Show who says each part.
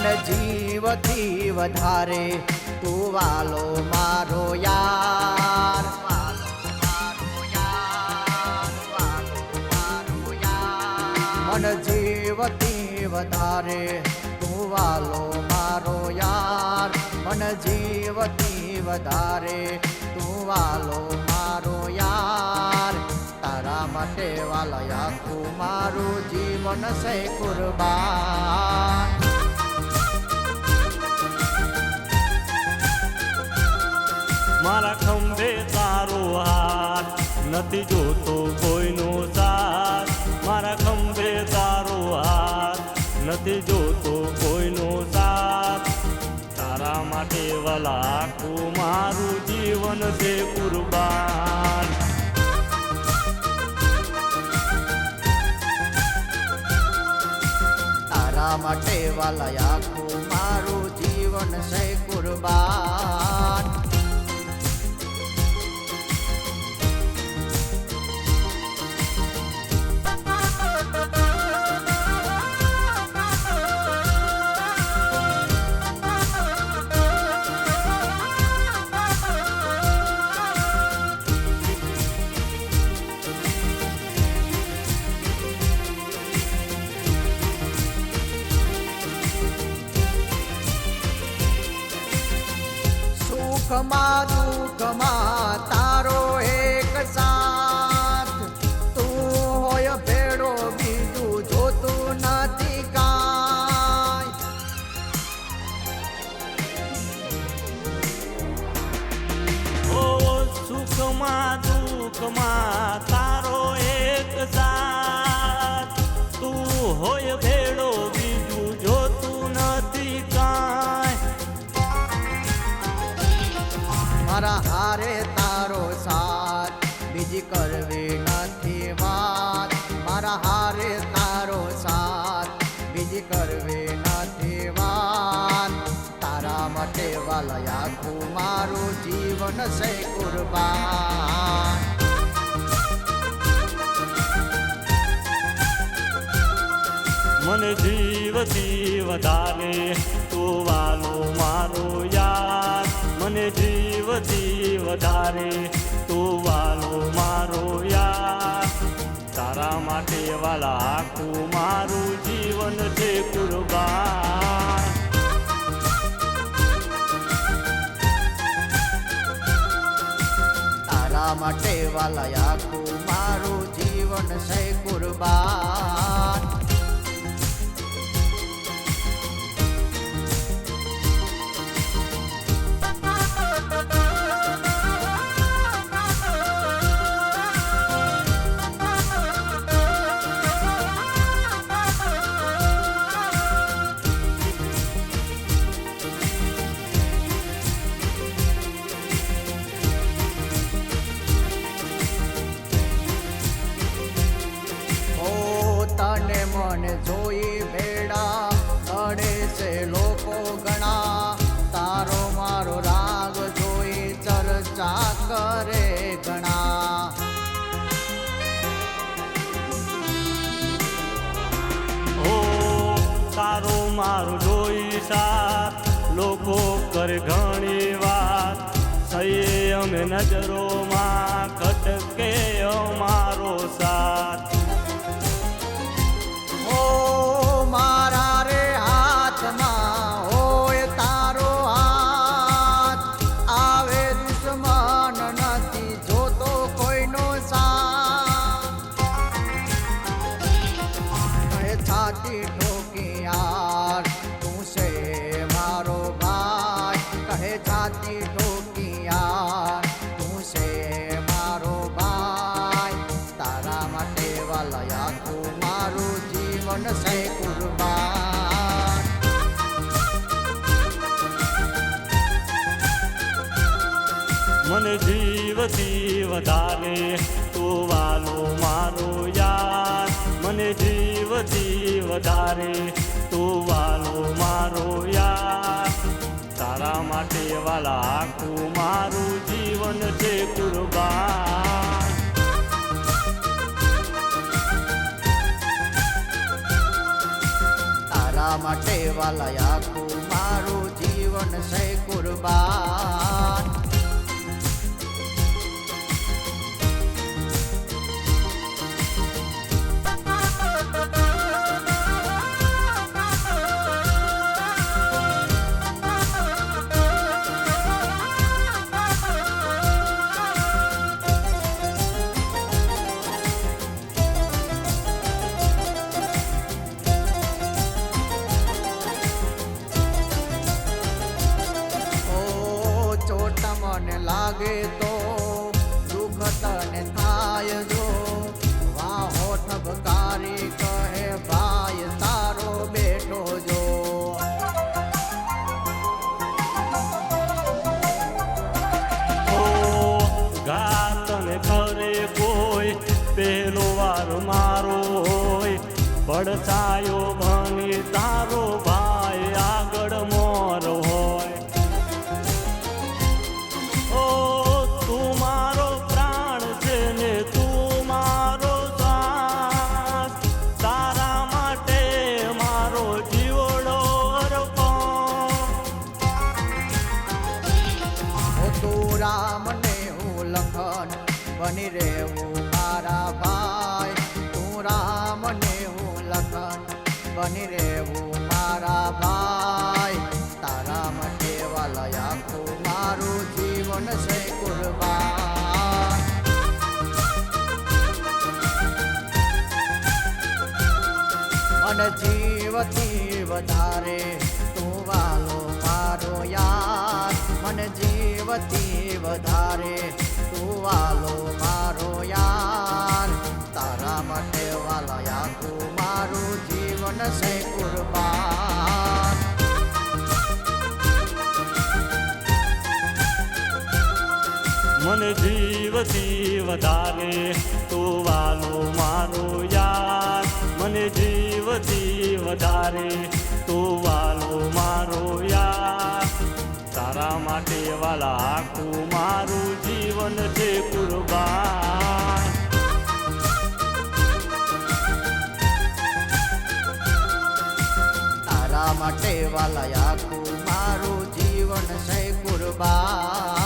Speaker 1: મને જીવથી વધારે, તું વાલો મારો યાર. મન જીવથી વધારે, તું વાલો મારો યાર. મન જીવથી વધારે, તું વાલો મારો યાર. તારા માટે વાલયા તું મારું જીવન છે કુરબાન.
Speaker 2: મારા ખંભે તારો હાથ નથી જોતો કોઈનો સાથ. મારા ખંભે તારો હાથ નથી જોતો કોઈનો સાથ. તારા માટે વલાખું મારું જીવન છે કુરબાન.
Speaker 1: તારા માટે વાલા આખું મારું જીવન છે કુરબાન. সমাজ હારે તારો સાથ. બીજી કરવી નથી વાત. મારા હારે તારો સાથ. બીજી કરવી નથી વાત. તારા માટે વાલયા આખું મારું જીવન છે કુરબાન.
Speaker 2: મન જીવ જીવ વધારે. તું મારો યાર. મને જીવથી વધારે તું મારો યાર. તારા માટે વાલા આખું મારું જીવન છે કુરબાન.
Speaker 1: તારા માટે વાલા આખું મારું જીવન છે કુરબાન. મને જોઈ ભેડા અડે છે લોકો ઘણા. તારો મારો રાગ જોઈ ચર્ચા કરે ઘણા.
Speaker 2: હો, તારો મારો જોઈ સાથ, લોકો કરે ઘણી વાત. સહી અમે નજરોમાં ખટકે અમારો સાથ.
Speaker 1: કહે છાતી ઠોકી યાર તું છે મારો ભાઈ કહે છાતી ઠોકી યાર તું છે મારો ભાઈ તારા માટે વાલા આખું મારું જીવન છે કુરબાન
Speaker 2: મને જીવથી વધારે તું વાલો મારો યાર મને જીવથી વધારે તું વાલો મારો યાર. તારા માટે વાલા આખું મારું જીવન છે કુરબાન.
Speaker 1: તારા માટે વાલા આખું મારું જીવન છે કુરબાન. લાગે તો દુઃખ તને થાય જો. વાહો હોઠ બકારી કહે, ભાઈ, તારો બેઠો જો.
Speaker 2: ગાતને કરે કોઈ, પેલો વાર મારો હોય પડછાયો
Speaker 1: રહેવું મારા ભાઈ, તારા માટે વાલા આખું મારું જીવથી વધારે તું વાલો મારો યાર. મને જીવથી વધારે તું વાલો મારો યાર. તારા માટે વાલા આખું મારું જીવન છે
Speaker 2: મને જીવથી વધારે તું વાલો મારો યાર મને જીવ વધારે તું વાલો મારો યાર તારા માટે વાલા આખું મારું જીવન છે કુરબાન
Speaker 1: માટે વાલા આખું મારું જીવન છે કુરબાન.